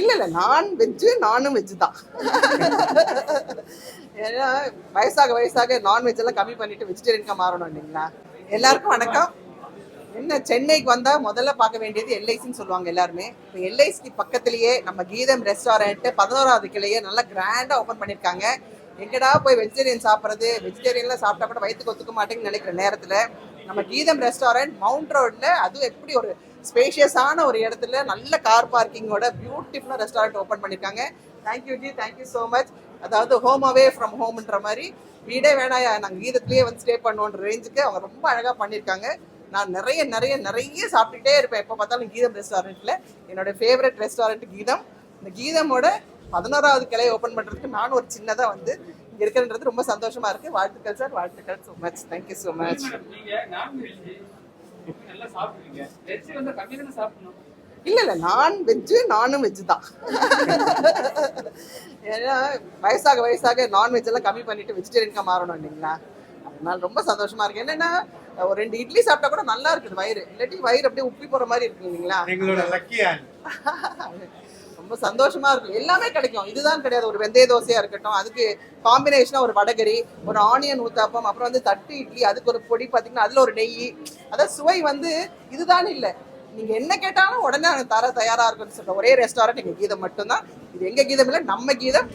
இல்ல இல்ல நான் வெஜ்ஜு நானும் வெஜ்ஜு தான். ஏன்னா வயசாக வயசாக நான்வெஜ் எல்லாம் கம்மி பண்ணிட்டு வெஜிடேரியனுக்கா மாறணும் இல்லைங்களா? எல்லாருக்கும் வணக்கம். என்ன சென்னைக்கு வந்தா முதல்ல பார்க்க வேண்டியது எல்ஐசின்னு சொல்லுவாங்க எல்லாருமே. இப்போ எல்ஐசி பக்கத்துலேயே நம்ம கீதம் ரெஸ்டாரண்ட் பதினோராவது கிளையே நல்லா கிராண்டா ஓபன் பண்ணிருக்காங்க எங்கடா போய் வெஜிடேரியன் சாப்பிட்றது? வெஜிடேரியன்லாம் சாப்பிட்டா கூட வயிற்றுக்கு ஒத்துக்க மாட்டேங்குன்னு நினைக்கிற நேரத்தில் நம்ம கீதம் ரெஸ்டாரண்ட் மவுண்ட் ரோட்ல அதுவும் எப்படி ஒரு ஸ்பேஷியஸான ஒரு இடத்துல நல்ல கார் பார்க்கிங்கோட பியூட்டிஃபுல்லாக ரெஸ்டாரண்ட் ஓப்பன் பண்ணியிருக்காங்க thank you ji thank you so much அதாவது ஹோம் அவே ஃப்ரம் ஹோம்ன்ற மாதிரி வீடே வேணாயா? நாங்கள் கீதத்துலேயே வந்து ஸ்டே பண்ணுவோன்ற ரேஞ்சுக்கு அவங்க ரொம்ப அழகாக பண்ணியிருக்காங்க நான் நிறைய நிறைய நிறைய சாப்பிட்டுட்டே இருப்பேன். எப்போ பார்த்தாலும் கீதம் ரெஸ்டாரண்ட்டில் என்னோட ஃபேவரட் ரெஸ்டாரண்ட் கீதம். இந்த கீதமோட பதினோராவது கிளையை ஓப்பன் பண்ணுறதுக்கு நானும் ஒரு சின்னதாக வந்து இங்கே இருக்கிறன்றது ரொம்ப சந்தோஷமாக இருக்குது வாழ்த்துக்கள் சார் வாழ்த்துக்கள் so much thank you so much இல்ல இல்ல நான் வெஜ்ஜு நானும் வெஜ்ஜு தான். ஏன்னா வயசாக வயசாக நான்வெஜ் எல்லாம் கம்மி பண்ணிட்டு வெஜிடேரியனுக்கா மாறணும் இல்லைங்களா? அதனால ரொம்ப சந்தோஷமா இருக்கு. என்னன்னா ஒரு ரெண்டு இட்லி சாப்பிட்டா கூட நல்லா இருக்குது வயிறு. இல்லாட்டி வயிறு அப்படியே உப்பி போற மாதிரி இருக்கு இல்லைங்களா? எங்களோட லக்கி ஆள் ரொம்ப சந்தோஷமா இருக்கும். எல்லாமே கிடைக்கும். இதுதான் கிடையாது. ஒரு வெந்தய தோசையா இருக்கட்டும் அதுக்கு காம்பினேஷனா ஒரு வடகரி ஒரு ஆனியன் ஊத்தாப்பம் அப்புறம் வந்து தட்டு இட்லி அதுக்கு ஒரு பொடி பாத்தீங்கன்னா அதுல ஒரு நெய். அதாவது சுவை வந்து இதுதான் இல்ல. நீங்க என்ன கேட்டாலும் உடனே தர தயாரா இருக்கும்னு சொல்ற ஒரே ரெஸ்டாரண்ட் எங்க கீதம் மட்டும்தான். இது எங்க கீதம் இல்ல நம்ம கீதம்.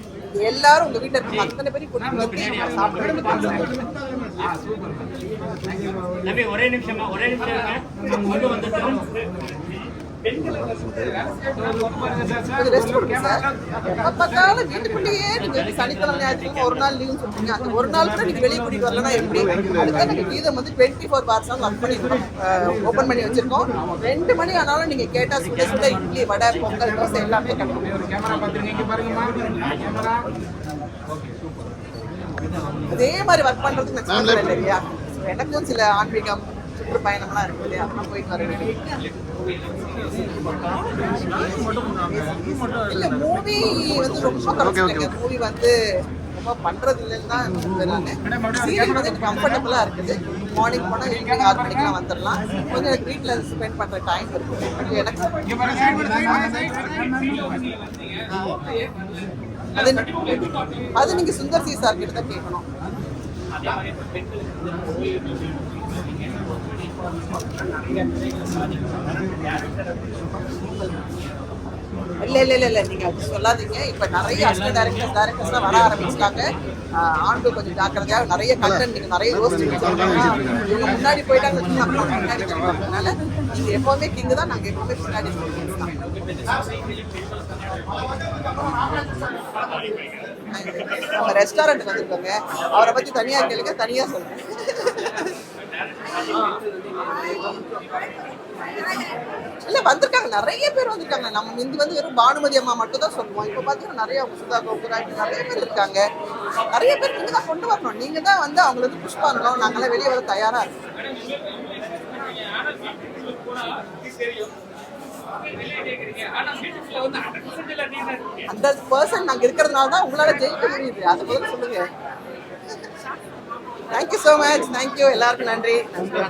எல்லாரும் உங்க வீட்டுல இருக்க அத்தனை பேரும் கூட்டிட்டு வந்து தம்பி ஒரே நிமிஷமா ஒரே நிமிஷம் இருங்க. கொண்டு வந்துட்டோம் கொஞ்சம் ரெஸ்ட் கொடுங்க சார் வீட்டுக்குள்ளேயே நீங்க சனிக்கிழமை ஞாயிற்றுக்கிழமை ஒரு நாள் லீவு சொல்றீங்க. அந்த ஒரு நாள் கூட நீங்க வெளியே கூட்டிட்டு வரலன்னா எப்படி? அதுக்காக நீங்க வந்து டுவெண்ட்டி ஃபோர் பார்ஸ் ஒர்க் பண்ணி ஓப்பன் பண்ணி வச்சிருக்கோம். ரெண்டு மணி ஆனாலும் நீங்க கேட்டா சுட சுட இட்லி வடை பொங்கல் தோசை எல்லாமே கிடைக்கும் அதே மாதிரி ஒர்க் பண்றதுக்கு நான் சொல்றேன் இல்லையா? எனக்கும் சில ஆன்மீகம் சுற்றுப்பயணம்லாம் இருக்கு இல்லையா? நான் போயிட்டு வர இல்ல மூவி வந்து ரொம்ப குறைச்சிருங்க மூவி வந்து ரொம்ப பண்றது இல்லைன்னு தான் சீரியல் வந்து கம்ஃபர்டபுளா இருக்குது. மார்னிங் போனா ஈவினிங் ஆறு மணிக்கெல்லாம் வந்துடலாம் கொஞ்சம் எனக்கு வீட்டில் ஸ்பெண்ட் பண்ற டைம் எனக்கு அது அது நீங்க சுந்தர் சி சார் கிட்ட தான் கேட்கணும். இல்ல இல்ல இல்ல இல்ல. நீங்க அப்படி சொல்லாதீங்க. இப்ப நிறைய அசிஸ்டன்ட் டைரக்டர்ஸ் டைரக்டர்ஸ் வர ஆரம்பிச்சிட்டாங்க. ஆண்கள் கொஞ்சம் ஜாக்கிரதையா நிறைய கண்டென்ட் நீங்க நிறைய ரோஸ்ட் இவங்க முன்னாடி போயிட்டாங்க முன்னாடி போயிட்டாங்க. அதனால நீங்க எப்பவுமே கிங் தான் நாங்க எப்பவுமே queens தான். நம்ம ரெஸ்டாரண்ட் வந்திருக்கோங்க அவரை பத்தி தனியா கேளுங்க தனியா சொல்லுங்க இல்ல வந்திருக்காங்க. நிறைய பேர் வந்திருக்காங்க. நம்ம முந்தி வந்து வெறும் பானுமதி அம்மா மட்டும் தான் சொல்லுவோம். இப்ப பாத்தீங்கன்னா நிறைய சுதா கோபுராஜ் நிறைய பேர் இருக்காங்க. நிறைய பேர் நீங்க தான் கொண்டு வரணும். நீங்க தான் வந்து அவங்களுக்கு வந்து புஷ் பண்ணணும். நாங்களாம் வெளியே வர தயாரா இருக்கோம். அந்த பர்சன் நாங்க இருக்கிறதுனால தான் உங்களால ஜெயிக்க முடியுது. அதை முதல்ல சொல்லுங்க. தேங்க்யூ ஸோ மச் தேங்க்யூ எல்லாருக்கும் நன்றி நன்றி.